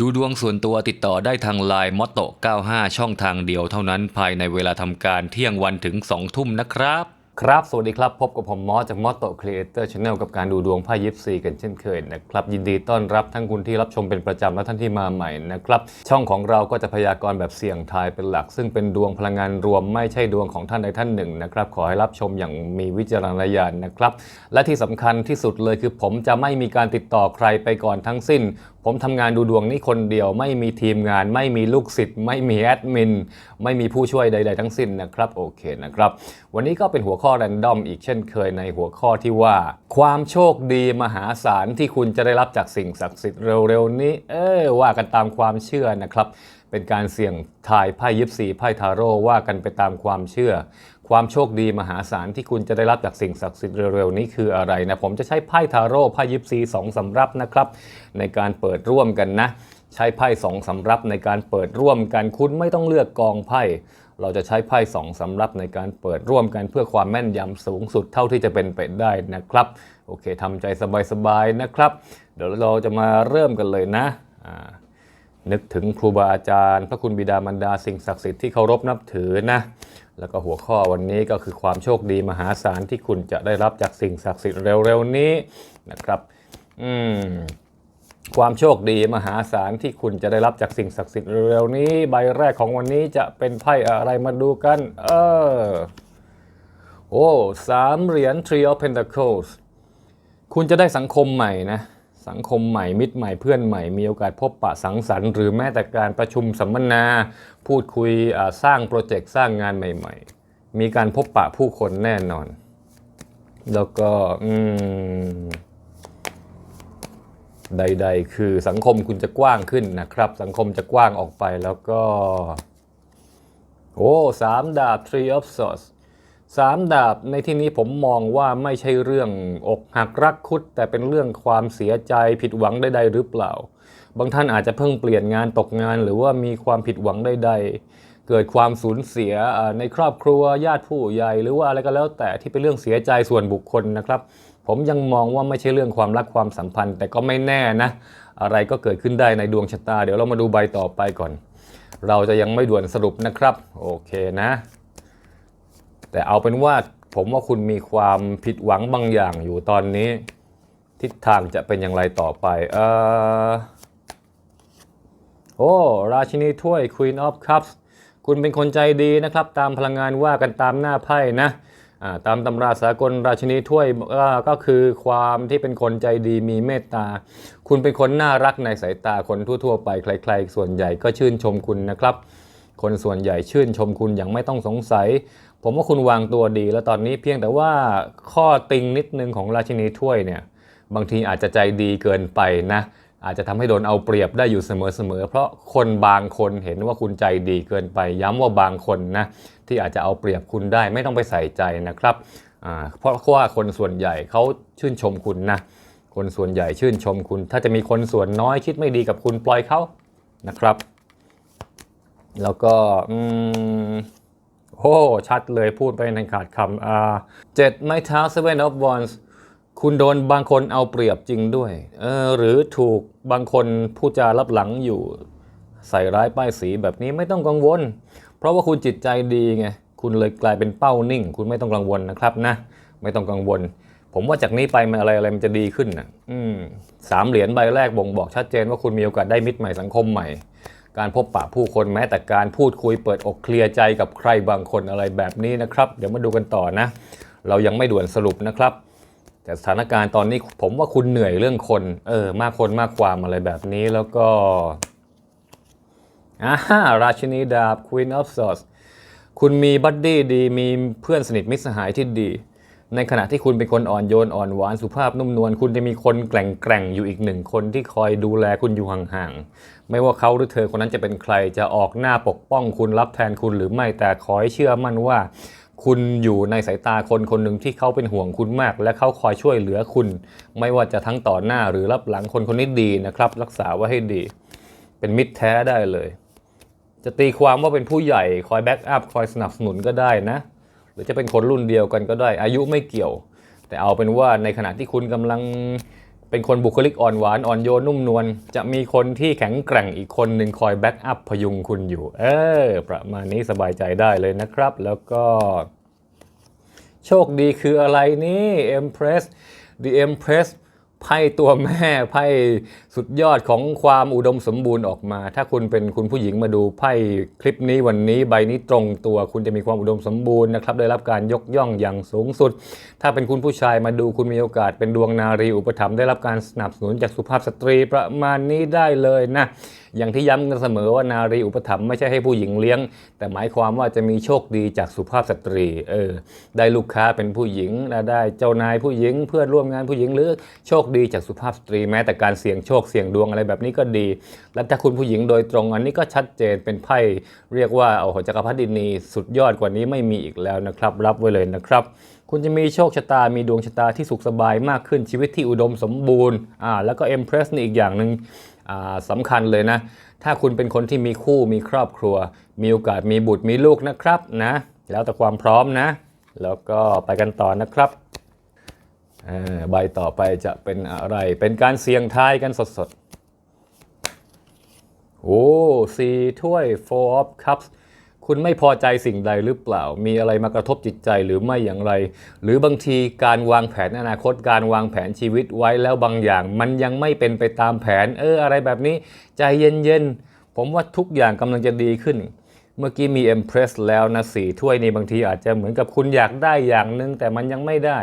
ดูดวงส่วนตัวติดต่อได้ทางไลน์มอตโต95 ช่องทางเดียวเท่านั้นภายในเวลาทำการเที่ยงวันถึง 2 ทุ่มนะครับ ครับ สวัสดีครับ พบกับผมมอสจากมอตโตครีเอเตอร์ชาแนลกับการดูดวงไพ่ยิปซีกันเช่นเคยนะครับ ยินดีต้อนรับทั้งคุณที่รับชมเป็นประจำและท่านที่มาใหม่นะครับ ช่องของเราก็จะพยากรณ์แบบเสี่ยงทายเป็นหลัก ซึ่งเป็นดวงพลังงานรวมไม่ใช่ดวงของท่านใดท่านหนึ่งนะครับขอให้รับชมอย่างมีวิจารณญาณนะครับและที่สำคัญที่สุดเลยคือผมจะไม่มีการติดต่อใครไปก่อนทั้งสิ้น ผมทำงานดูดวงนี้คนเดียว ไม่มีทีมงาน ไม่มีลูกศิษย์ไม่มีแอดมิน ไม่มีผู้ช่วยใด ๆ ทั้งสิ้นนะครับโอเคนะครับ วันนี้ก็เป็นหัวข้อแรนดอมอีกเช่นเคยในหัวข้อที่ว่า ความโชคดีมหาศาลที่คุณจะได้รับจากสิ่งศักดิ์สิทธิ์เร็วๆนี้ เออว่ากันตามความเชื่อนะครับ เป็นการเสี่ยงทายไพ่ยิปซีไพ่ทาโร่ว่ากันไปตามความเชื่อ ความโชคดีมหาศาลที่คุณจะได้รับจากสิ่งศักดิ์สิทธิ์เร็วๆนี้คืออะไรนะ ผมจะใช้ไพ่ทาโร่ไพ่ยิปซีสองสำรับนะครับ ในการเปิดร่วมกันนะ ใช้ไพ่สองสำรับในการเปิดร่วมกันคุณไม่ต้องเลือกกองไพ่เราจะใช้ไพ่สองสำรับในการเปิดร่วมกันเพื่อความแม่นยำสูงสุดเท่าที่จะเป็นไปได้นะครับ โอเคทำใจสบายๆนะครับ เดี๋ยวเราจะมาเริ่มกันเลยนะนึกถึงครูบาอาจารย์ พระคุณบิดามารดาสิ่งศักดิ์สิทธิ์ที่เคารพนับถือนะ แล้วก็หัวข้อวันนี้ก็คือความโชคดีมหาศาลที่คุณจะได้รับจากสิ่งศักดิ์สิทธิ์เร็วๆนี้นะครับ อืมความโชคดีมหาศาลที่คุณจะได้รับจากสิ่งศักดิ์สิทธิ์เร็วๆนี้ ใบแรกของวันนี้จะเป็นไพ่อะไรมาดูกัน เออ โอ้สามเหรียญ Three of Pentacles คุณจะได้สังคมใหม่นะ สังคมใหม่มิตรใหม่เพื่อนใหม่มีโอกาสพบปะสังสรรค์หรือแม้แต่การประชุมสัมมนา พูดคุยสร้างโปรเจกต์สร้างงานใหม่ ๆ มีการพบปะผู้คนแน่นอน แล้วก็ใด ๆ คือสังคมคุณจะกว้างขึ้นนะครับ สังคมจะกว้างออกไปแล้วก็ โอ้สามดาบ Three of Swords สามดาบในที่นี้ผมมองว่าไม่ใช่เรื่องอกหักรักคุด แต่เป็นเรื่องความเสียใจผิดหวังใดๆหรือเปล่า บางท่านอาจจะเพิ่งเปลี่ยนงานตกงาน หรือว่ามีความผิดหวังใดๆ เกิดความสูญเสียในครอบครัวญาติผู้ใหญ่หรือว่าอะไรก็แล้วแต่ที่เป็นเรื่องเสียใจส่วนบุคคลนะครับ ผมยังมองว่าไม่ใช่เรื่องความรักความสัมพันธ์ แต่ก็ไม่แน่นะ อะไรก็เกิดขึ้นได้ในดวงชะตา เดี๋ยวเรามาดูใบต่อไปก่อน เราจะยังไม่ด่วนสรุปนะครับ โอเคนะ แต่เอาเป็นว่าผมว่าคุณมีความผิดหวังบางอย่างอยู่ตอนนี้ ทิศทางจะเป็นอย่างไรต่อไปเออโอ้ ราชินีถ้วย Queen of Cups คุณเป็นคนใจดีนะครับ ตามพลังงานว่ากันตามหน้าไพ่นะตามตำราสากลราชินีถ้วยก็คือความที่เป็นคนใจดีมีเมตตา คุณเป็นคนน่ารักในสายตาคนทั่ว ๆ ไปใคร ๆ ส่วนใหญ่ก็ชื่นชมคุณนะครับ คนส่วนใหญ่ชื่นชมคุณอย่างไม่ต้องสงสัย ผมว่าคุณวางตัวดี แล้วตอนนี้เพียงแต่ว่าข้อติงนิดนึงของราชินีถ้วยเนี่ย บางทีอาจจะใจดีเกินไปนะ อาจจะทำให้โดนเอาเปรียบได้อยู่เสมอๆ เพราะคนบางคนเห็นว่าคุณใจดีเกินไป ย้ำว่าบางคนนะ ที่อาจจะเอาเปรียบคุณได้ไม่ต้องไปใส่ใจนะครับเพราะว่าคนส่วนใหญ่เขาชื่นชมคุณนะ คนส่วนใหญ่ชื่นชมคุณ ถ้าจะมีคนส่วนน้อยคิดไม่ดีกับคุณปล่อยเขานะครับ แล้วก็อืม โอ้ชัดเลยพูดไปในขาดคำอ่าเจ็ดไม้เท้า seven of wands คุณโดนบางคนเอาเปรียบจริงด้วยเออหรือถูกบางคนผู้จารับหลังอยู่ ใส่ร้ายป้ายสีแบบนี้ไม่ต้องกังวล เพราะว่าคุณจิตใจดีไงคุณเลยกลายเป็นเป้านิ่ง คุณไม่ต้องกังวลนะครับนะไม่ต้องกังวล ผมว่าจากนี้ไปมันอะไรอะไรมันจะดีขึ้นนะอืมสามเหรียญใบแรกบ่งบอกชัดเจนว่าคุณมีโอกาสได้มิตรใหม่สังคมใหม่ การพบปะผู้คนแม้แต่การพูดคุยเปิดอกเคลียร์ใจกับใครบางคนอะไรแบบนี้นะครับ เดี๋ยวมาดูกันต่อนะ เรายังไม่ด่วนสรุปนะครับ แต่สถานการณ์ตอนนี้ผมว่าคุณเหนื่อยเรื่องคนเออมากคนมากความอะไรแบบนี้แล้วก็อ่าราชินีดาบ Queen of Swords คุณมีบัดดี้ดีมีเพื่อนสนิทมิตรสหายที่ดี ในขณะที่คุณเป็นคนอ่อนโยนอ่อนหวานสุภาพนุ่มนวลคุณจะมีคนแกร่งแกร่งอยู่อีกหนึ่งคนที่คอยดูแลคุณอยู่ห่างๆไม่ว่าเขาหรือเธอคนนั้นจะเป็นใครจะออกหน้าปกป้องคุณรับแทนคุณหรือไม่แต่ขอให้เชื่อมั่นว่า คุณอยู่ในสายตาคนคนหนึ่งที่เขาเป็นห่วงคุณมาก และเขาคอยช่วยเหลือคุณ ไม่ว่าจะทั้งต่อหน้าหรือรับหลังคนคนนี้ดีนะครับ รักษาไว้ให้ดี เป็นมิตรแท้ได้เลย จะตีความว่าเป็นผู้ใหญ่คอยแบ็กอัพคอยสนับสนุนก็ได้นะ หรือจะเป็นคนรุ่นเดียวกันก็ได้ อายุไม่เกี่ยว แต่เอาเป็นว่าในขณะที่คุณกำลังเเป็นคนบุคลิกอ่อนหวานอ่อนโยนนุ่มนวลจะมีคนที่แข็งแกร่งอีกคนหนึ่งคอยแบ็กอัพพยุงคุณอยู่ เออ ประมาณนี้สบายใจได้เลยนะครับ แล้วก็ โชคดีคืออะไรนี่ Empress The Empress ไพ่ตัวแม่ไพ่ สุดยอดของความอุดมสมบูรณ์ออกมา ถ้าคุณเป็นคุณผู้หญิงมาดูไพ่คลิปนี้วันนี้ใบนี้ตรงตัว คุณจะมีความอุดมสมบูรณ์นะครับได้รับการยกย่องอย่างสูงสุด ถ้าเป็นคุณผู้ชายมาดูคุณมีโอกาสเป็นดวงนารีอุปถัมภ์ได้รับการสนับสนุนจากสุภาพสตรีประมาณนี้ได้เลยนะอย่างที่ย้ำกันเสมอว่านารีอุปถัมภ์ไม่ใช่ให้ผู้หญิงเลี้ยง แต่หมายความว่าจะมีโชคดีจากสุภาพสตรีเออได้ลูกค้าเป็นผู้หญิงและได้เจ้านายผู้หญิงเพื่อนร่วมงานผู้หญิงหรือโชคดีจากสุภาพสตรีแม้แต่การเสี่ยงโชคเสี่ยงดวงอะไรแบบนี้ก็ดี และถ้าคุณผู้หญิงโดยตรงอันนี้ก็ชัดเจนเป็นไพ่เรียกว่าโอ้โหจักรพรรดินีสุดยอดกว่านี้ไม่มีอีกแล้วนะครับ รับไว้เลยนะครับ คุณจะมีโชคชะตา มีดวงชะตาที่สุขสบายมากขึ้นชีวิตที่อุดมสมบูรณ์อ่าแล้วก็เอ็มเพรสนี่อีกอย่างหนึ่งอ่าสำคัญเลยนะ ถ้าคุณเป็นคนที่มีคู่มีครอบครัว มีโอกาสมีบุตรมีลูกนะครับนะ แล้วแต่ความพร้อมนะ แล้วก็ไปกันต่อนะครับ ใบต่อไปจะเป็นอะไร เป็นการเสี่ยงทายกันสดๆ โอ้สี่ถ้วย four of cups คุณไม่พอใจสิ่งใดหรือเปล่า มีอะไรมากระทบจิตใจหรือไม่อย่างไร หรือบางทีการวางแผนอนาคต การวางแผนชีวิตไว้แล้วบางอย่าง มันยังไม่เป็นไปตามแผน เอออะไรแบบนี้ ใจเย็นๆ ผมว่าทุกอย่างกำลังจะดีขึ้น เมื่อกี้มี Empress แล้วนะสี่ถ้วยนี่บางทีอาจจะเหมือนกับคุณอยากได้อย่างหนึ่งแต่มันยังไม่ได้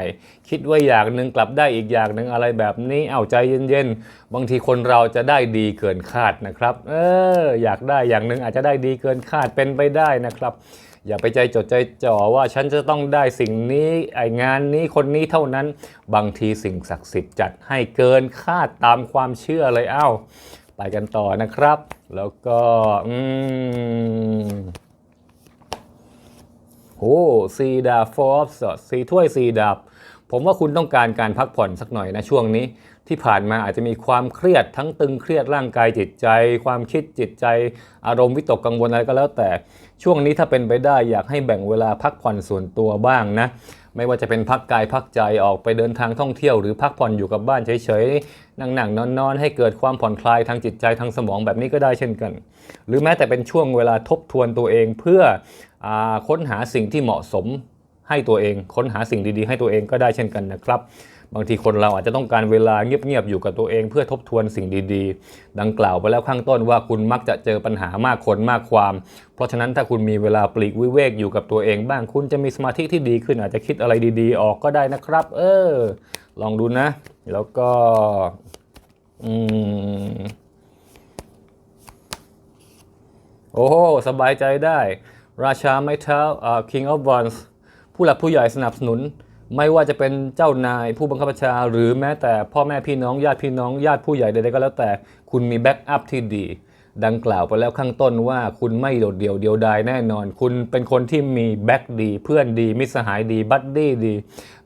คิดว่าอย่างหนึ่งกลับได้อีกอย่างหนึ่งอะไรแบบนี้เอาใจเย็นๆ บางทีคนเราจะได้ดีเกินคาดนะครับ เอออยากได้อย่างหนึ่งอาจจะได้ดีเกินคาดเป็นไปได้นะครับอย่าไปใจจดใจจ่อว่าฉันจะต้องได้สิ่งนี้ไองานนี้คนนี้เท่านั้น บางทีสิ่งศักดิ์สิทธิ์จัดให้เกินคาดตามความเชื่อเลยเอ้า ไปกันต่อนะครับ แล้วก็อืมโอ้ซีดาฟอร์สสีถ้วยซีดาบผมว่าคุณต้องการการพักผ่อนสักหน่อยนะช่วงนี้ ที่ผ่านมาอาจจะมีความเครียดทั้งตึงเครียดร่างกายจิตใจ ความคิดจิตใจ อารมณ์วิตกกังวลอะไรก็แล้วแต่ช่วงนี้ถ้าเป็นไปได้อยากให้แบ่งเวลาพักผ่อนส่วนตัวบ้างนะ ไม่ว่าจะเป็นพักกายพักใจออกไปเดินทางท่องเที่ยวหรือพักผ่อนอยู่กับบ้านเฉยๆ นั่งๆ นอนๆ ให้เกิดความผ่อนคลายทางจิตใจทางสมองแบบนี้ก็ได้เช่นกัน หรือแม้แต่เป็นช่วงเวลาทบทวนตัวเองเพื่ออค้นหาสิ่งที่เหมาะสมให้ตัวเอง ค้นหาสิ่งดีๆ ให้ตัวเองก็ได้เช่นกันนะครับ บางทีคนเราอาจจะต้องการเวลาเงียบๆอยู่กับตัวเองเพื่อทบทวนสิ่งดีๆ ดังกล่าวไปแล้วข้างต้นว่าคุณมักจะเจอปัญหามากคนมากความ เพราะฉะนั้นถ้าคุณมีเวลาปลีกวิเวกอยู่กับตัวเองบ้างคุณจะมีสมาธิที่ดีขึ้นอาจจะคิดอะไรดีๆ ออกก็ได้นะครับ เออ ลองดูนะ แล้วก็อืมโอ้โหสบายใจได้ ราชาไม้เท้าอ่า King of Wands ผู้หลักผู้ใหญ่สนับสนุน ไม่ว่าจะเป็นเจ้านายผู้บังคับบัญชา หรือแม้แต่พ่อแม่พี่น้องญาติพี่น้องญาติผู้ใหญ่ใดๆก็แล้วแต่คุณมีแบ็กอัพที่ดี ดังกล่าวไปแล้วข้างต้นว่าคุณไม่โดดเดี่ยวเดียวดายแน่นอน คุณเป็นคนที่มีแบ็กดี เพื่อนดี มิตรสหายดี บัดดี้ดี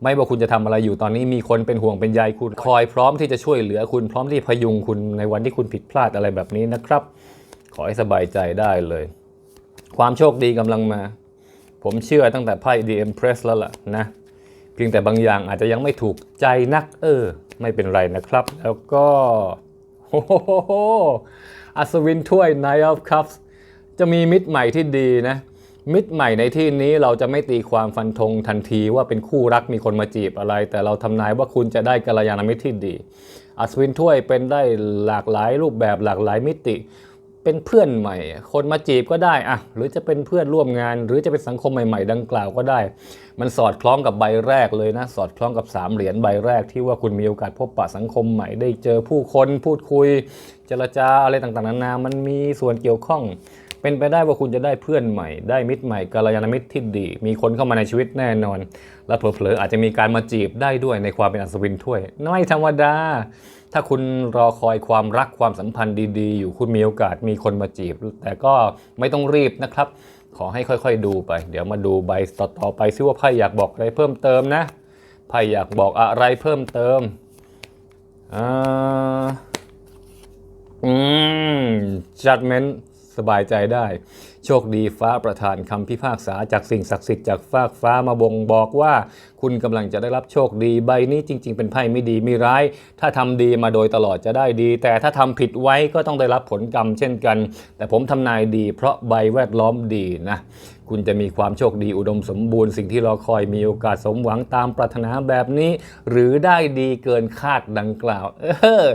ไม่ว่าคุณจะทำอะไรอยู่ตอนนี้มีคนเป็นห่วงเป็นใยคุณคอยพร้อมที่จะช่วยเหลือคุณพร้อมที่พยุงคุณในวันที่คุณผิดพลาดอะไรแบบนี้นะครับ ขอให้สบายใจได้เลย ความโชคดีกำลังมา ผมเชื่อตั้งแต่ไพ่ The Empress แล้วล่ะนะ เพียงแต่บางอย่างอาจจะยังไม่ถูกใจนัก เออ ไม่เป็นไรนะครับ แล้วก็โอ้โหอัศวินถ้วย Knight of Cups จะมีมิตรใหม่ที่ดีนะ มิตรใหม่ในที่นี้เราจะไม่ตีความฟันธงทันทีว่าเป็นคู่รักมีคนมาจีบอะไร แต่เราทำนายว่าคุณจะได้กัลยาณมิตรที่ดีอัศวินถ้วยเป็นได้หลากหลายรูปแบบหลากหลายมิติ เป็นเพื่อนใหม่ คนมาจีบก็ได้อะหรือจะเป็นเพื่อนร่วมงาน หรือจะเป็นสังคมใหม่ๆ ดังกล่าวก็ได้ มันสอดคล้องกับใบแรกเลยนะ สอดคล้องกับสามเหรียญใบแรกที่ว่าคุณมีโอกาสพบปะสังคมใหม่ ได้เจอผู้คนพูดคุย เจรจาอะไรต่างๆนานา มันมีส่วนเกี่ยวข้อง เป็นไปได้ว่าคุณจะได้เพื่อนใหม่ ได้มิตรใหม่กัลยาณมิตรที่ดี มีคนเข้ามาในชีวิตแน่นอน และเผลอๆอาจจะมีการมาจีบได้ด้วยในความเป็นอัศวินถ้วย ไม่ธรรมดา ถ้าคุณรอคอยความรักความสัมพันธ์ดีๆ อยู่คุณมีโอกาสมีคนมาจีบ แต่ก็ไม่ต้องรีบนะครับ ขอให้ค่อยๆดูไป เดี๋ยวมาดูใบต่อๆไปซิว่าไพ่อยากบอกอะไรเพิ่มเติมนะไพ่อยากบอกอะไรเพิ่มเติมอ่าอืม judgment สบายใจได้ โชคดีฟ้าประทานคำพิพากษาจากสิ่งศักดิ์สิทธิ์จากฟากฟ้ามาบ่งบอกว่า คุณกำลังจะได้รับโชคดีใบนี้จริง ๆ เป็นไพ่ไม่ดีไม่ร้าย ถ้าทำดีมาโดยตลอดจะได้ดี แต่ถ้าทำผิดไว้ก็ต้องได้รับผลกรรมเช่นกัน แต่ผมทำนายดีเพราะใบแวดล้อมดีนะ คุณจะมีความโชคดีอุดมสมบูรณ์สิ่งที่รอคอยมีโอกาสสมหวังตามปรารถนาแบบนี้ หรือได้ดีเกินคาดดังกล่าวเออ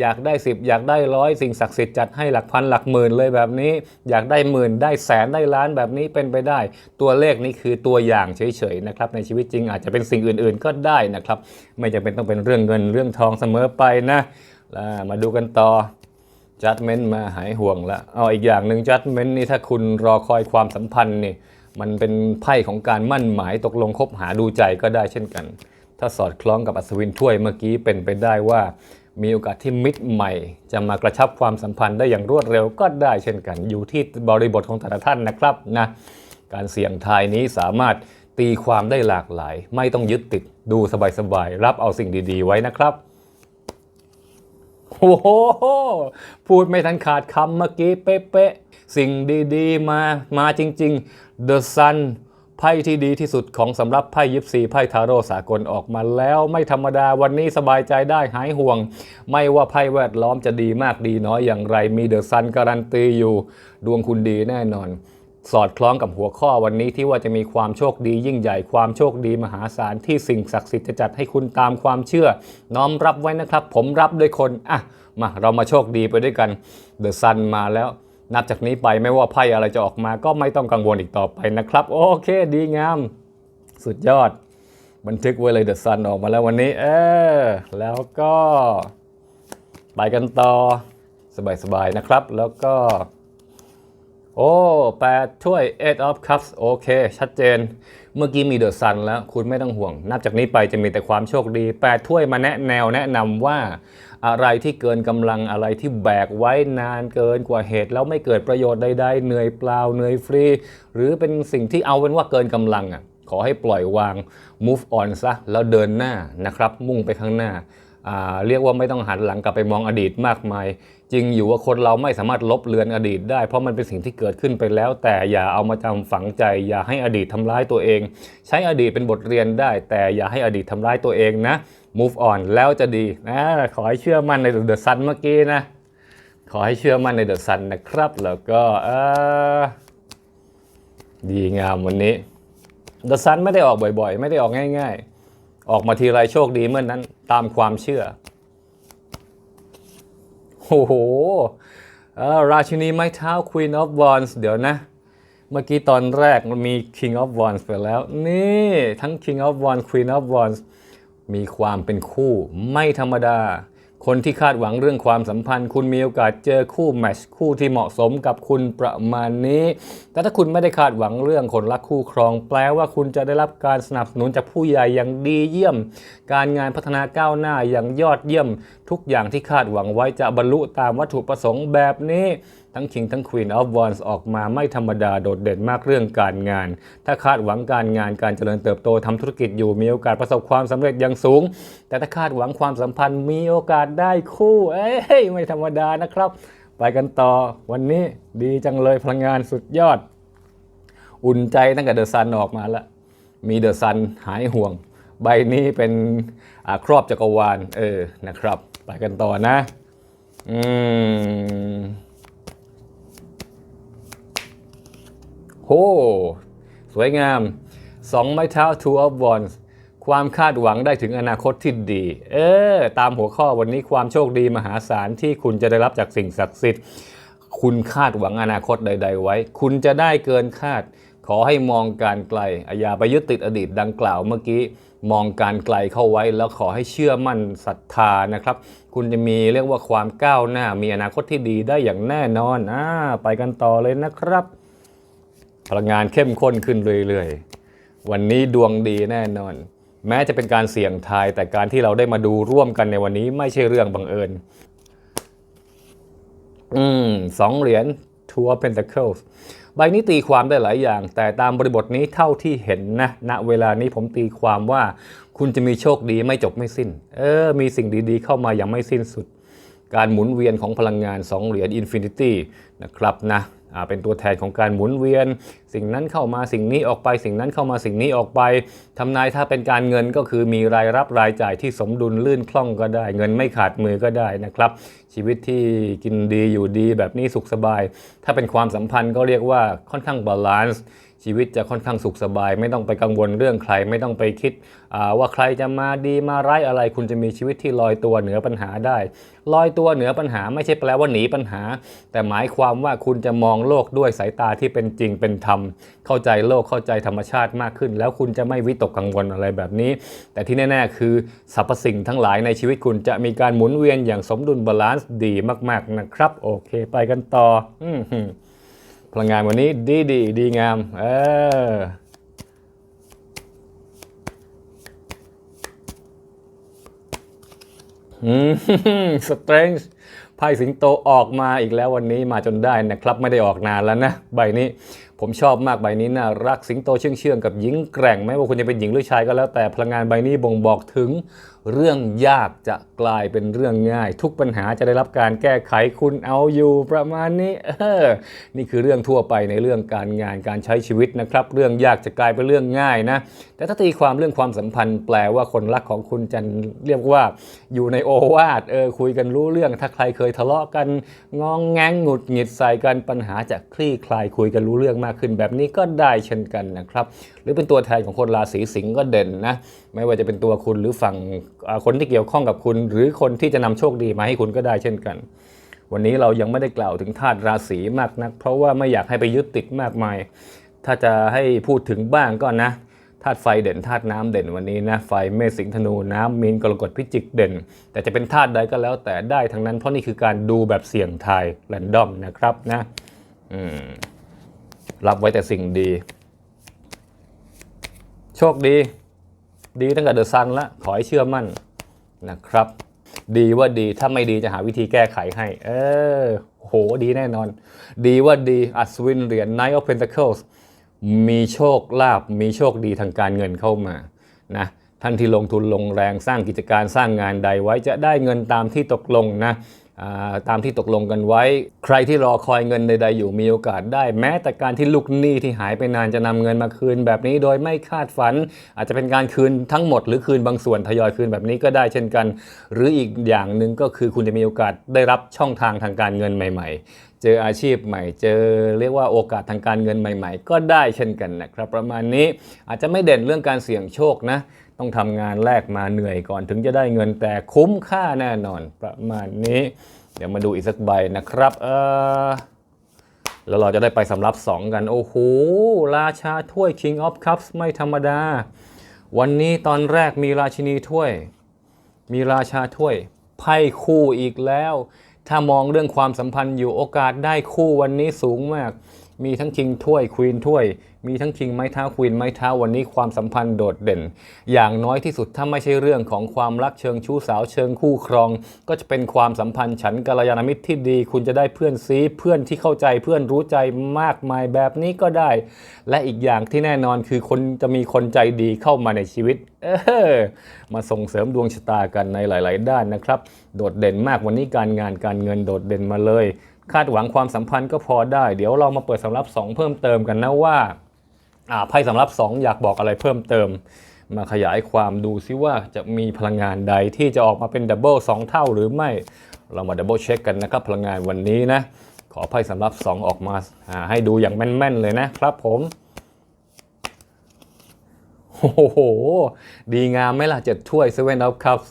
อยากได้สิบอยากได้ร้อยสิ่งศักดิ์สิทธิ์จัดให้หลักพันหลักหมื่นเลยแบบนี้ อยากได้หมื่นได้แสนได้ล้านแบบนี้เป็นไปได้ ตัวเลขนี้คือตัวอย่างเฉยๆนะครับในชีวิตจริงอาจจะเป็นสิ่งอื่นๆก็ได้นะครับ ไม่จำเป็นต้องเป็นเรื่องเงินเรื่องทองเสมอไปนะมาดูกันต่อ judgment มาหายห่วงละเอาอีกอย่างหนึ่ง judgment นี่ถ้าคุณรอคอยความสัมพันธ์นี่มันเป็นไพ่ของการมั่นหมายตกลงคบหาดูใจก็ได้เช่นกัน ถ้าสอดคล้องกับอัศวินถ้วยเมื่อกี้เป็นไปได้ว่า มีโอกาสที่มิตรใหม่ จะมากระชับความสัมพันธ์ได้อย่างรวดเร็วก็ได้เช่นกัน อยู่ที่บริบทของแต่ละท่านนะครับนะการเสี่ยงทายนี้สามารถตีความได้หลากหลาย ไม่ต้องยึดติดดูสบายๆรับเอาสิ่งดี ๆ ไว้นะครับ โอ้โหพูดไม่ทันขาดคำเมื่อกี้เป๊ะๆ สิ่งดีๆ มา มาจริง ๆ The Sun ไพ่ที่ดีที่สุดของสำหรับไพ่ยิปซีไพ่ทาโร่สากลออกมาแล้วไม่ธรรมดาวันนี้สบายใจได้หายห่วง ไม่ว่าไพ่แวดล้อมจะดีมากดีน้อยอย่างไร มีเดอะซันการันตีอยู่ ดวงคุณดีแน่นอน สอดคล้องกับหัวข้อวันนี้ที่ว่าจะมีความโชคดียิ่งใหญ่ความโชคดีมหาศาลที่สิ่งศักดิ์สิทธิ์จะจัดให้คุณตามความเชื่อ น้อมรับไว้นะครับ ผมรับด้วยคนอะมาเรามาโชคดีไปด้วยกันเดอะซันมาแล้ว นับจากนี้ไปไม่ว่าไพ่อะไรจะออกมาก็ไม่ต้องกังวลอีกต่อไปนะครับ โอเคดีงาม สุดยอด บันทึกไว้เลยเดอะซันออกมาแล้ววันนี้ เออแล้วก็ ไปกันต่อสบายๆนะครับ แล้วก็ โอ้แปดถ้วย eight of cups โอเค ชัดเจน เมื่อกี้มีเดอะซันแล้ว คุณไม่ต้องห่วง นับจากนี้ไปจะมีแต่ความโชคดีแปดถ้วยมาแนะแนวแนะนำว่า อะไรที่เกินกำลังอะไรที่แบกไว้นานเกินกว่าเหตุ แล้วไม่เกิดประโยชน์ใดๆ เหนื่อยเปล่าเหนื่อยฟรี หรือเป็นสิ่งที่เอาเป็นว่าเกินกำลังอะขอให้ปล่อยวาง move on ซะ แล้วเดินหน้านะครับ มุ่งไปข้างหน้าอ่าเรียกว่าไม่ต้องหันหลังกลับไปมองอดีตมากมาย จริงอยู่ว่าคนเราไม่สามารถลบเลือนอดีตได้เพราะมันเป็นสิ่งที่เกิดขึ้นไปแล้ว แต่อย่าเอามาจำฝังใจ อย่าให้อดีตทำร้ายตัวเอง ใช้อดีตเป็นบทเรียนได้ แต่อย่าให้อดีตทำร้ายตัวเองนะ move on แล้วจะดีนะขอให้เชื่อมั่นในเดอะซันเมื่อกี้นะ ขอให้เชื่อมั่นในเดอะซันนะครับ แล้วก็เออดีงามวันนี้เดอะซันไม่ได้ออกบ่อย ๆ ไม่ได้ออกง่าย ๆ ออกมาทีไรโชคดีเมื่อนนั้นตามความเชื่อ โอ้โหราชินีไม้เท้า Queen of Wands เดี๋ยวนะ เมื่อกี้ตอนแรกมันมี King of Wands ไปแล้ว นี่ทั้ง King of Wands Queen of Wands มีความเป็นคู่ไม่ธรรมดา คนที่คาดหวังเรื่องความสัมพันธ์ คุณมีโอกาสเจอคู่แมทช์คู่ที่เหมาะสมกับคุณประมาณนี้ แต่ถ้าคุณไม่ได้คาดหวังเรื่องคนรักคู่ครอง แปลว่าคุณจะได้รับการสนับสนุนจากผู้ใหญ่อย่างดีเยี่ยม การงานพัฒนาก้าวหน้าอย่างยอดเยี่ยม ทุกอย่างที่คาดหวังไว้จะบรรลุตามวัตถุประสงค์แบบนี้ ทั้ง King ทั้ง Queen of Wands ออกมาไม่ธรรมดาโดดเด่นมากเรื่องการงาน ถ้าคาดหวังการงานการเจริญเติบโตทำธุรกิจอยู่มีโอกาสประสบความสำเร็จอย่างสูง แต่ถ้าคาดหวังความสัมพันธ์มีโอกาสได้คู่ เอ้ยไม่ธรรมดานะครับ ไปกันต่อวันนี้ดีจังเลยพลังงานสุดยอด อุ่นใจตั้งแต่เดอะซันออกมาแล้วมีเดอะซันหายห่วง ใบนี้เป็นครอบจักรวาลเออนะครับ ไปกันต่อนะ อืม ห สวยงามสองไม้เท้า two of wands ความคาดหวังได้ถึงอนาคตที่ดี เออ ตามหัวข้อวันนี้ความโชคดีมหาศาลที่คุณจะได้รับจากสิ่งศักดิ์สิทธิ์ คุณคาดหวังอนาคตใด ๆ ไว้ คุณจะได้เกินคาด ขอให้มองการไกล อย่าไปยึดติดอดีตดังกล่าวเมื่อกี้ มองการไกลเข้าไว้ แล้วขอให้เชื่อมั่นศรัทธานะครับ คุณจะมีเรียกว่าความก้าวหน้า มีอนาคตที่ดีได้อย่างแน่นอนอ่าไปกันต่อเลยนะครับ พลังงานเข้มข้นขึ้นเรื่อยๆ วันนี้ดวงดีแน่นอน แม้จะเป็นการเสี่ยงทายแต่การที่เราได้มาดูร่วมกันในวันนี้ไม่ใช่เรื่องบังเอิญ อืมสองเหรียญ Two of Pentacles ใบนี้ตีความได้หลายอย่าง แต่ตามบริบทนี้เท่าที่เห็นนะณเวลานี้ผมตีความว่าคุณจะมีโชคดีไม่จบไม่สิ้น เออ มีสิ่งดีๆ เข้ามาอย่างไม่สิ้นสุด การหมุนเวียนของพลังงาน 2 เหรียญอินฟินิตี้นะครับนะ เป็นตัวแทนของการหมุนเวียน สิ่งนั้นเข้ามาสิ่งนี้ออกไป สิ่งนั้นเข้ามาสิ่งนี้ออกไปทำนายถ้าเป็นการเงินก็คือมีรายรับรายจ่ายที่สมดุลลื่นคล่องก็ได้ เงินไม่ขาดมือก็ได้นะครับ ชีวิตที่กินดีอยู่ดีแบบนี้สุขสบาย ถ้าเป็นความสัมพันธ์ก็เรียกว่าค่อนข้างบาลานซ์ ชีวิตจะค่อนข้างสุขสบาย ไม่ต้องไปกังวลเรื่องใคร ไม่ต้องไปคิดว่าใครจะมาดีมาร้ายอะไร คุณจะมีชีวิตที่ลอยตัวเหนือปัญหาได้ ลอยตัวเหนือปัญหาไม่ใช่แปลว่าหนีปัญหา แต่หมายความว่าคุณจะมองโลกด้วยสายตาที่เป็นจริงเป็นธรรม เข้าใจโลกเข้าใจธรรมชาติมากขึ้น แล้วคุณจะไม่วิตกกังวลอะไรแบบนี้ แต่ที่แน่ ๆ คือสรรพสิ่งทั้งหลายในชีวิตคุณจะมีการหมุนเวียนอย่างสมดุลบาลานซ์ดีมาก ๆนะครับ โอเค ไปกันต่อ อื พลังงานวันนี้ดีดีดีงาม เอออืมสเตรนจ์ไพ่สิงโตออกมาอีกแล้ววันนี้มาจนได้นะครับ ไม่ได้ออกนานแล้วนะ ใบนี้ผมชอบมากใบนี้น่ารักสิงโตเชื่องเชื่องๆกับหญิงแกร่งไม่ว่าคุณจะเป็นหญิงหรือชายก็แล้วแต่พลังงานใบนี้บ่งบอกถึงเรื่องยากจะกลายเป็นเรื่องง่าย ทุกปัญหาจะได้รับการแก้ไขคุณเอาอยู่ประมาณนี้เออนี่คือเรื่องทั่วไปในเรื่องการงานการใช้ชีวิตนะครับ เรื่องยากจะกลายเป็นเรื่องง่ายนะ แต่ถ้าตีความเรื่องความสัมพันธ์แปลว่าคนรักของคุณจะเรียกว่า อยู่ในโอวาทเออคุยกันรู้เรื่องถ้าใครเคยทะเลาะกันงองแงงหงุดหงิดใส่กันปัญหาจะคลี่คลายคุยกันรู้เรื่องมากขึ้น แบบนี้ก็ได้เช่นกันนะครับ หรือเป็นตัวแทนของคนราศีสิงห์ก็เด่นนะ ไม่ว่าจะเป็นตัวคุณหรือฝั่งคนที่เกี่ยวข้องกับคุณ หรือคนที่จะนำโชคดีมาให้คุณก็ได้เช่นกัน วันนี้เรายังไม่ได้กล่าวถึงธาตุราศีมากนัก เพราะว่าไม่อยากให้ไปยึดติดมากมาย ถ้าจะให้พูดถึงบ้างก็นะธาตุไฟเด่นธาตุน้ำเด่นวันนี้นะไฟเมษสิงธนูน้ำมีนกรกฎพิจิกเด่น แต่จะเป็นธาตุใดก็แล้วแต่ได้ทั้งนั้นเพราะนี่คือการดูแบบเสี่ยงทายแรนดอมนะครับนะรับไว้แต่สิ่งดี โชคดี ดีตั้งแต่เดอะซันละขอให้เชื่อมั่นนะครับ ดีว่าดีถ้าไม่ดีจะหาวิธีแก้ไขให้ เออโหดีแน่นอน ดีว่าดีอัศวินเหรียญ Knight of Pentacles มีโชคลาภมีโชคดีทางการเงินเข้ามานะท่านที่ลงทุนลงแรงสร้างกิจการสร้างงานใดไว้จะได้เงินตามที่ตกลงนะ ตามที่ตกลงกันไว้ ใครที่รอคอยเงินใดๆอยู่มีโอกาสได้ แม้แต่การที่ลูกหนี้ที่หายไปนานจะนำเงินมาคืนแบบนี้โดยไม่คาดฝัน อาจจะเป็นการคืนทั้งหมดหรือคืนบางส่วนทยอยคืนแบบนี้ก็ได้เช่นกัน หรืออีกอย่างหนึ่งก็คือคุณจะมีโอกาสได้รับช่องทางทางการเงินใหม่ ๆ เจออาชีพใหม่ เจอเรียกว่าโอกาสทางการเงินใหม่ ๆ ก็ได้เช่นกันนะครับ ประมาณนี้อาจจะไม่เด่นเรื่องการเสี่ยงโชคนะ ต้องทำงานแลกมาเหนื่อยก่อนถึงจะได้เงินแต่คุ้มค่าแน่นอนประมาณนี้ เดี๋ยวมาดูอีกสักใบนะครับเออแล้วเราจะได้ไปสำรับ 2 กัน โอ้โห ราชาถ้วย King of Cups ไม่ธรรมดา วันนี้ตอนแรกมีราชินีถ้วย มีราชาถ้วย ไพ่คู่อีกแล้ว ถ้ามองเรื่องความสัมพันธ์อยู่โอกาสได้คู่วันนี้สูงมาก มีทั้งคิงถ้วยควีนถ้วย มีทั้งคิงไม้เท้าควีนไม้เท้าวันนี้ความสัมพันธ์โดดเด่น อย่างน้อยที่สุดถ้าไม่ใช่เรื่องของความรักเชิงชู้สาวเชิงคู่ครอง ก็จะเป็นความสัมพันธ์ฉันกัลยาณมิตรที่ดี คุณจะได้เพื่อนซีเพื่อนที่เข้าใจเพื่อนรู้ใจมากมายแบบนี้ก็ได้ และอีกอย่างที่แน่นอนคือคนจะมีคนใจดีเข้ามาในชีวิต เออมาส่งเสริมดวงชะตากันในหลาย ๆ ด้านนะครับ โดดเด่นมากวันนี้การงานการเงินโดดเด่นมาเลย คาดหวังความสัมพันธ์ก็พอได้ เดี๋ยวเรามาเปิดสำรับ 2 เพิ่มเติมกันนะว่าอาไพ่สำรับ 2 อยากบอกอะไรเพิ่มเติม มาขยายความดูซิว่าจะมีพลังงานใดที่จะออกมาเป็นดับเบิล2เท่าหรือไม่ เรามาดับเบิลเช็คกันนะครับพลังงานวันนี้นะ ขอไพ่สำรับ 2 ออกมาอาให้ดูอย่างแม่นๆเลยนะครับผมโอ้โห ดีงามไหมล่ะเจ็ดถ้วย Seven of Cups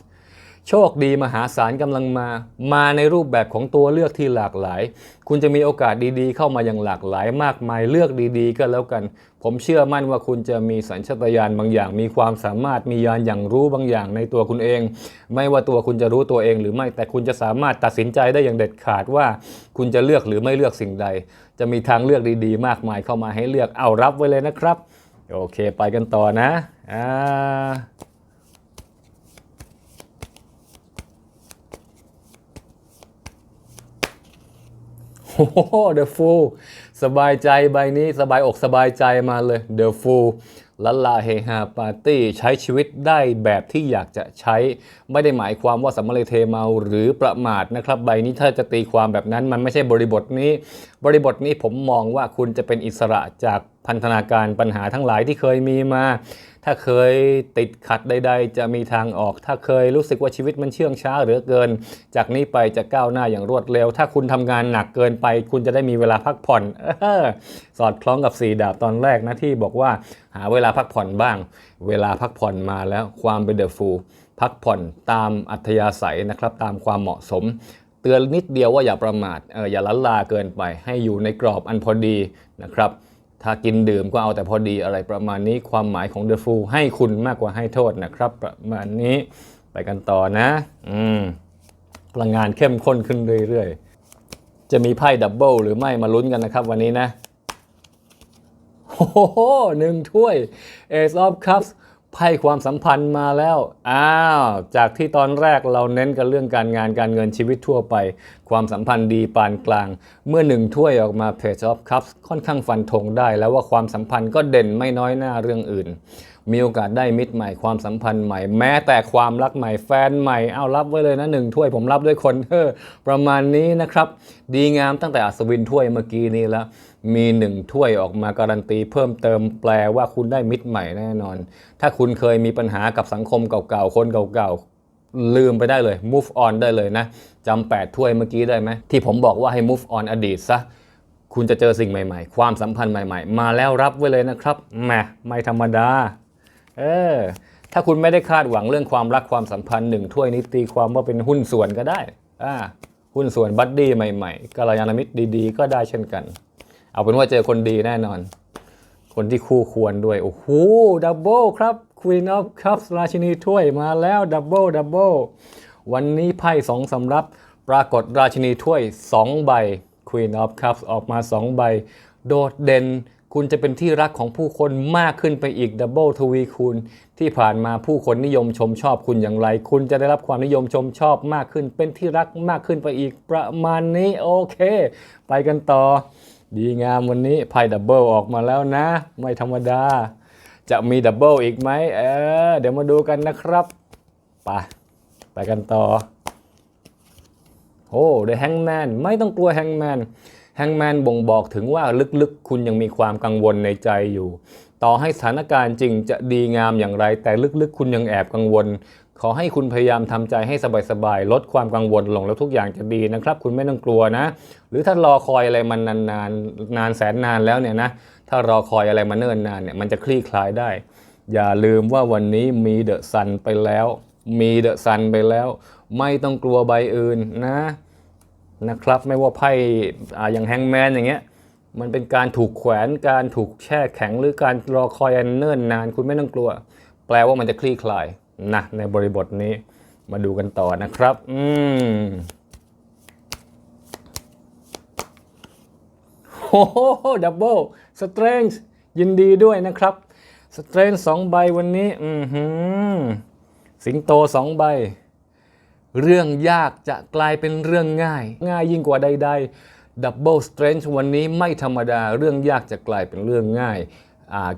โชคดีมหาศาลกำลังมา มาในรูปแบบของตัวเลือกที่หลากหลาย คุณจะมีโอกาสดีๆ เข้ามาอย่างหลากหลาย มากมายเลือกดีๆ ก็แล้วกัน ผมเชื่อมั่นว่าคุณจะมีสัญชาตญาณบางอย่าง มีความสามารถมียานอย่างรู้บางอย่างในตัวคุณเอง ไม่ว่าตัวคุณจะรู้ตัวเองหรือไม่แต่คุณจะสามารถตัดสินใจได้อย่างเด็ดขาดว่า คุณจะเลือกหรือไม่เลือกสิ่งใด จะมีทางเลือกดีๆ มากมายเข้ามาให้เลือกเอารับไว้เลยนะครับ โอเค ไปกันต่อนะอ่า โอ้โห The Fool สบายใจใบนี้สบายอกสบายใจมาเลย The Fool ละลาเฮฮาปาร์ตี้ใช้ชีวิตได้แบบที่อยากจะใช้ ไม่ได้หมายความว่าสัมมาเลเทเมาหรือประมาทนะครับ ใบนี้ถ้าจะตีความแบบนั้นมันไม่ใช่บริบทนี้ บริบทนี้ผมมองว่าคุณจะเป็นอิสระจากพันธนาการปัญหาทั้งหลายที่เคยมีมา ถ้าเคยติดขัดใด ๆ จะมีทางออก ถ้าเคยรู้สึกว่าชีวิตมันเชื่องช้าเหลือเกิน จากนี้ไปจะก้าวหน้าอย่างรวดเร็ว ถ้าคุณทำงานหนักเกินไป คุณจะได้มีเวลาพักผ่อนออสอดคล้องกับสีดาบตอนแรกนะที่บอกว่าหาเวลาพักผ่อนบ้าง เวลาพักผ่อนมาแล้วความเป็นเดอะฟูลพักผ่อนตามอัธยาศัยนะครับตามความเหมาะสมเตือนนิดเดียวว่าอย่าประมาทเอออย่าลันลาเกินไป ให้อยู่ในกรอบอันพอดีนะครับ ถ้ากินดื่มก็เอาแต่พอดีอะไรประมาณนี้ความหมายของ The Fool ให้คุณมากกว่าให้โทษนะครับ ประมาณนี้ไปกันต่อนะ อืมพลังงานเข้มข้นขึ้นเรื่อยๆ จะมีไพ่ดับเบิลหรือไม่มาลุ้นกันนะครับวันนี้นะ โอ้โหหนึ่งถ้วย Ace of Cups ไพ่ความสัมพันธ์มาแล้ว อ้าว จากที่ตอนแรกเราเน้นกันเรื่องการงานการเงินชีวิตทั่วไป ความสัมพันธ์ดีปานกลาง เมื่อหนึ่งถ้วยออกมา Page of Cups ค่อนข้างฟันธงได้ แล้วว่าความสัมพันธ์ก็เด่นไม่น้อยหน้าเรื่องอื่น มีโอกาสได้มิตรใหม่ความสัมพันธ์ใหม่ แม้แต่ความรักใหม่แฟนใหม่ เอารับไว้เลยนะหนึ่งถ้วยผมรับด้วยคนเฮ้อประมาณนี้นะครับ ดีงามตั้งแต่อัศวินถ้วยเมื่อกี้นี้แล้ว มีหนึ่งถ้วยออกมาการันตีเพิ่มเติมแปลว่าคุณได้มิตรใหม่แน่นอน ถ้าคุณเคยมีปัญหากับสังคมเก่าๆ คนเก่าๆ ลืมไปได้เลย move on ได้เลยนะจำแปดถ้วยเมื่อกี้ได้ไหมที่ผมบอกว่าให้ move on อดีตซะคุณจะเจอสิ่งใหม่ๆ ความสัมพันธ์ใหม่ๆ มาแล้วรับไว้เลยนะครับแหมไม่ธรรมดา เออ ถ้าคุณไม่ได้คาดหวังเรื่องความรักความสัมพันธ์หนึ่งถ้วยนี้ตีความว่าเป็นหุ้นส่วนก็ได้ อ่า หุ้นส่วนบัดดี้ใหม่ๆกัลยาณมิตรดีๆ ก็ได้เช่นกัน เอาเป็นว่าเจอคนดีแน่นอน คนที่คู่ควรด้วย โอ้โหดับเบิลครับ Queen of Cups ราชินีถ้วยมาแล้วดับเบิลดับเบิลวันนี้ไพ่สองสำรับปรากฏราชินีถ้วย 2 ใบ Queen of Cups ออกมา 2 ใบ โดดเด่น คุณจะเป็นที่รักของผู้คนมากขึ้นไปอีกดับเบิลทวีคูณ ที่ผ่านมาผู้คนนิยมชมชอบคุณอย่างไร คุณจะได้รับความนิยมชมชอบมากขึ้น เป็นที่รักมากขึ้นไปอีกประมาณนี้โอเค ไปกันต่อ ดีงามวันนี้ไพ่ดับเบิลออกมาแล้วนะ ไม่ธรรมดา จะมีดับเบิลอีกไหมเออเดี๋ยวมาดูกันนะครับไปไปกันต่อโอ้ The Hangman ไม่ต้องกลัว Hangman Hangman บ่งบอกถึงว่าลึกๆ คุณยังมีความกังวลในใจอยู่ ต่อให้สถานการณ์จริงจะดีงามอย่างไร แต่ลึกๆ คุณยังแอบกังวล ขอให้คุณพยายามทำใจให้สบายๆ ลดความกังวลลงแล้วทุกอย่างจะดีนะครับ คุณไม่ต้องกลัวนะ หรือถ้ารอคอยอะไรมันนานๆนานแสนนานแล้วเนี่ยนะ ถ้ารอคอยอะไรมาเนิ่นนานเนี่ยมันจะคลี่คลายได้ อย่าลืมว่าวันนี้มีเดอะซันไปแล้ว มีเดอะซันไปแล้ว ไม่ต้องกลัวใบอื่นนะนะครับ ไม่ว่าไพ่ออย่างแฮงแมนอย่างเงี้ยมันเป็นการถูกแขวนการถูกแช่แข็งหรือการรอคอยอันเนิ่นนาน คุณไม่ต้องกลัว แปลว่ามันจะคลี่คลาย นะในบริบทนี้มาดูกันต่อนะครับ อืมโอ้โหดับเบิลสเตรนจ์ยินดีด้วยนะครับสเตรนจ์สองใบวันนี้ อือหือสิงโตสองใบ เรื่องยากจะกลายเป็นเรื่องง่าย ง่ายยิ่งกว่าใดๆ Double Strength วันนี้ไม่ธรรมดา เรื่องยากจะกลายเป็นเรื่องง่าย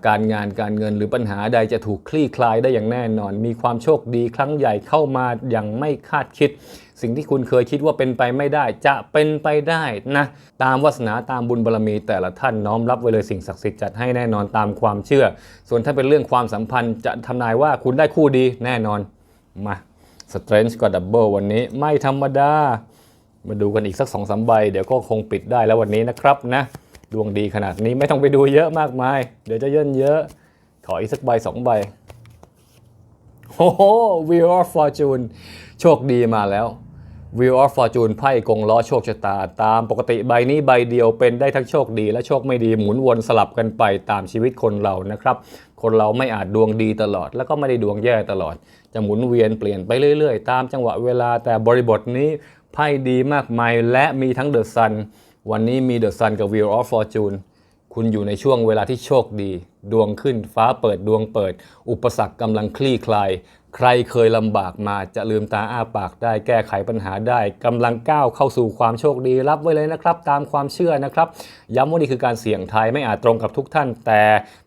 การงานการเงินหรือปัญหาใดจะถูกคลี่คลายได้อย่างแน่นอน มีความโชคดีครั้งใหญ่เข้ามาอย่างไม่คาดคิด สิ่งที่คุณเคยคิดว่าเป็นไปไม่ได้ จะเป็นไปได้นะตามวาสนาตามบุญบารมี แต่ละท่านน้อมรับไว้เลยสิ่งศักดิ์สิทธิ์จัดให้แน่นอนตามความเชื่อ ส่วนถ้าเป็นเรื่องความสัมพันธ์ จะทำนายว่าคุณได้คู่ดีแน่นอนมาสเตรนจ์กับดับเบิลวันนี้ไม่ธรรมดา มาดูกันอีกสักสองสามใบ เดี๋ยวก็คงปิดได้แล้ววันนี้นะครับนะ ดวงดีขนาดนี้ไม่ต้องไปดูเยอะมากมาย เดี๋ยวจะเยินเยอะ ขออีกสักใบสองใบโอ้โห Wheel of Fortune โชคดีมาแล้ว Wheel of Fortune ไพ่กงล้อโชคชะตา ตามปกติใบนี้ใบเดียวเป็นได้ทั้งโชคดี และโชคไม่ดีหมุนวนสลับกันไปตามชีวิตคนเรานะครับ คนเราไม่อาจดวงดีตลอด แล้วก็ไม่ได้ดวงแย่ตลอด จะหมุนเวียนเปลี่ยนไปเรื่อยๆ ตามจังหวะเวลาแต่บริบทนี้ไพ่ดีมากมายและมีทั้งเดอะซัน วันนี้มีเดอะซันกับ Wheel of Fortune คุณอยู่ในช่วงเวลาที่โชคดี ดวงขึ้นฟ้าเปิดดวงเปิด อุปสรรคกำลังคลี่คลาย ใครเคยลำบากมาจะลืมตาอ้าปากได้แก้ไขปัญหาได้กำลังก้าวเข้าสู่ความโชคดีรับไว้เลยนะครับ ตามความเชื่อนะครับ ย้ำว่านี่คือการเสี่ยงทายไม่อาจตรงกับทุกท่าน แต่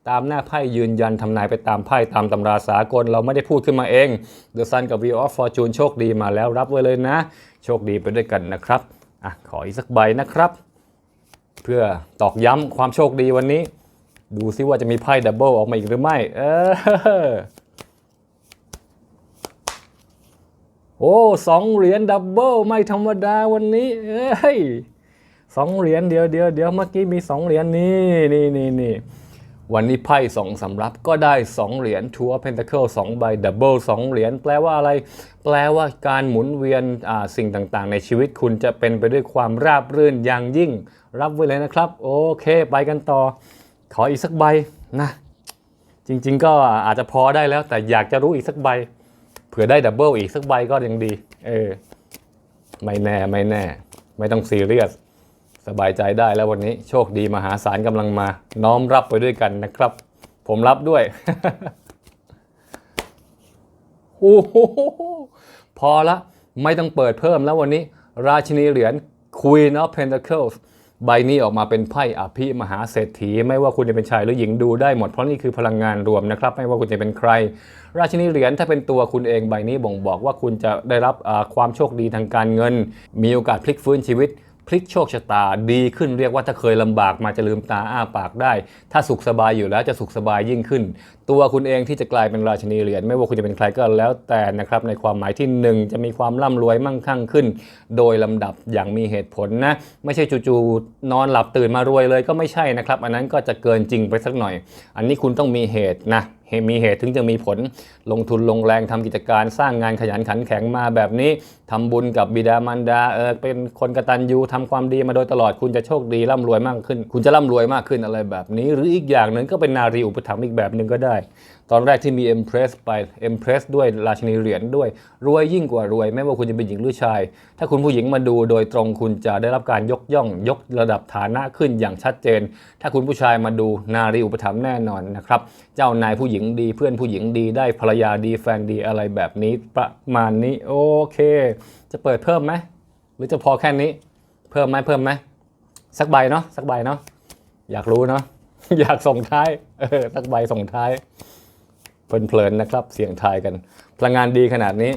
ตามหน้าไพ่ยืนยันทำนายไปตามไพ่ตามตำราสากลเราไม่ได้พูดขึ้นมาเอง The Sun กับ Wheel of Fortune โชคดีมาแล้วรับไว้เลยนะ โชคดีไปด้วยกันนะครับอะขออีกสักใบนะครับ เพื่อตอกย้ำความโชคดีวันนี้ ดูซิว่าจะมีไพ่ดับเบิลออกมาอีกหรือไม่ เออ โอ้สองเหรียญดับเบิลไม่ธรรมดาวันนี้ เอ้ยสองเหรียญเดียวเดียวเดียวเมื่อกี้มีสองเหรียญนี่นี่นี่นี่ วันนี้ไพ่สองสำรับก็ได้สองเหรียญทัวร์เพนทาเคิลสองใบดับเบิลสองเหรียญแปลว่าอะไร แปลว่าการหมุนเวียนสิ่งต่างๆ ในชีวิตคุณจะเป็นไปด้วยความราบรื่นอย่างยิ่ง รับไว้เลยนะครับ โอเค ไปกันต่อ ขออีกสักใบนะจริง ๆ ก็อาจจะพอได้แล้ว แต่อยากจะรู้อีกสักใบเผื่อได้ดับเบิลอีกสักใบก็ยังดี เออไม่แน่ไม่แน่ ไม่ต้องซีเรียส สบายใจได้แล้ววันนี้โชคดีมหาศาลกำลังมา น้อมรับไปด้วยกันนะครับ ผมรับด้วยโอ้โหพอละไม่ต้องเปิดเพิ่มแล้ววันนี้ ราชินีเหรียญ Queen of Pentacles ใบนี้ออกมาเป็นไพ่อภิมหาเศรษฐี ไม่ว่าคุณจะเป็นชายหรือหญิงดูได้หมดเพราะนี่คือพลังงานรวมนะครับ ไม่ว่าคุณจะเป็นใคร ราชินีเหรียญถ้าเป็นตัวคุณเองใบนี้บ่งบอกว่าคุณจะได้รับความโชคดีทางการเงิน มีโอกาสพลิกฟื้นชีวิต พลิกโชคชะตาดีขึ้นเรียกว่าถ้าเคยลำบากมาจะลืมตาอ้าปากได้ ถ้าสุขสบายอยู่แล้วจะสุขสบายยิ่งขึ้น ตัวคุณเองที่จะกลายเป็นราชินีเหรียญไม่ว่าคุณจะเป็นใครก็แล้วแต่นะครับในความหมายที่หนึ่งจะมีความร่ำรวยมั่งคั่งขึ้น โดยลำดับอย่างมีเหตุผลนะ ไม่ใช่จู่ๆนอนหลับตื่นมารวยเลยก็ไม่ใช่นะครับ อันนั้นก็จะเกินจริงไปสักหน่อย อันนี้คุณต้องมีเหตุนะ มีเหตุถึงจะมีผลลงทุนลงแรงทำกิจการสร้างงานขยันขันแข็งมาแบบนี้ทำบุญกับบิดามารดาเออเป็นคนกตัญญูทำความดีมาโดยตลอดคุณจะโชคดีร่ำรวยมากขึ้น คุณจะร่ำรวยมากขึ้นอะไรแบบนี้ หรืออีกอย่างหนึ่งก็เป็นนารีอุปถัมภ์อีกแบบหนึ่งก็ได้ตอนแรกที่มี Empress ไป Empress ด้วยราชินีเหรียญด้วย รวยยิ่งกว่ารวย ไม่ว่าคุณจะเป็นหญิงหรือชาย ถ้าคุณผู้หญิงมาดูโดยตรงคุณจะได้รับการยกย่อง ยกระดับฐานะขึ้นอย่างชัดเจน ถ้าคุณผู้ชายมาดูนารีอุปถัมภ์แน่นอนนะครับ เจ้านายผู้หญิงดีเพื่อนผู้หญิงดีได้ภรรยาดีแฟนดีอะไรแบบนี้ประมาณนี้โอเค จะเปิดเพิ่มไหมหรือจะพอแค่นี้ เพิ่มไหมเพิ่มไหมสักใบเนาะสักใบเนาะอยากรู้เนาะอยากส่งท้ายเออสักใบส่งท้าย เพลินๆนะครับ เสียงทายกัน พลังงานดีขนาดนี้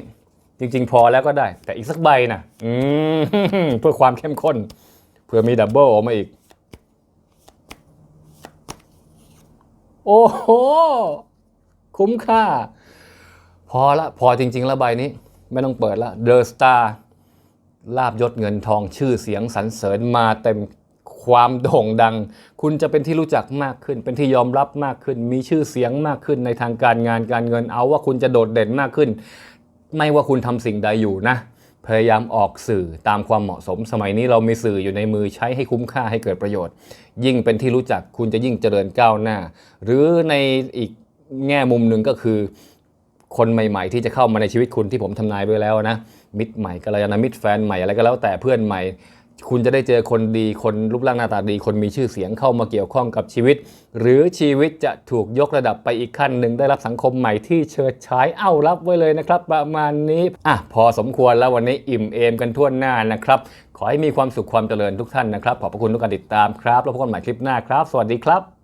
จริง ๆ พอแล้วก็ได้ แต่อีกสักใบนะอืมเพื่อความเข้มข้นเพื่อมีดับเบิลออกมาอีก โอ้โห คุ้มค่า พอละ พอจริง ๆ แล้วใบนี้ ไม่ต้องเปิดละเดอะสตาร์ลาบยศเงินทองชื่อเสียงสรรเสริญมาเต็ม ความโด่งดัง คุณจะเป็นที่รู้จักมากขึ้น เป็นที่ยอมรับมากขึ้น มีชื่อเสียงมากขึ้นในทางการงานการเงินเอาว่าคุณจะโดดเด่นมากขึ้น ไม่ว่าคุณทำสิ่งใดอยู่นะ พยายามออกสื่อตามความเหมาะสม สมัยนี้เรามีสื่ออยู่ในมือใช้ให้คุ้มค่าให้เกิดประโยชน์ ยิ่งเป็นที่รู้จักคุณจะยิ่งเจริญก้าวหน้า หรือในอีกแง่มุมหนึ่งก็คือคนใหม่ ๆ ที่จะเข้ามาในชีวิตคุณที่ผมทำนายไว้แล้วนะ มิตรใหม่กัลยาณมิตรแฟนใหม่อะไรก็แล้วแต่เพื่อนใหม่ คุณจะได้เจอคนดีคนรูปร่างหน้าตาดี คนมีชื่อเสียงเข้ามาเกี่ยวข้องกับชีวิต หรือชีวิตจะถูกยกระดับไปอีกขั้นหนึ่งได้รับสังคมใหม่ที่เชิดฉายเอ้ารับไว้เลยนะครับ ประมาณนี้อะพอสมควรแล้ววันนี้อิ่มเอมกันทั่วหน้านะครับ ขอให้มีความสุขความเจริญทุกท่านนะครับ ขอบพระคุณทุกการติดตามครับ แล้วพบกันใหม่คลิปหน้าครับ สวัสดีครับ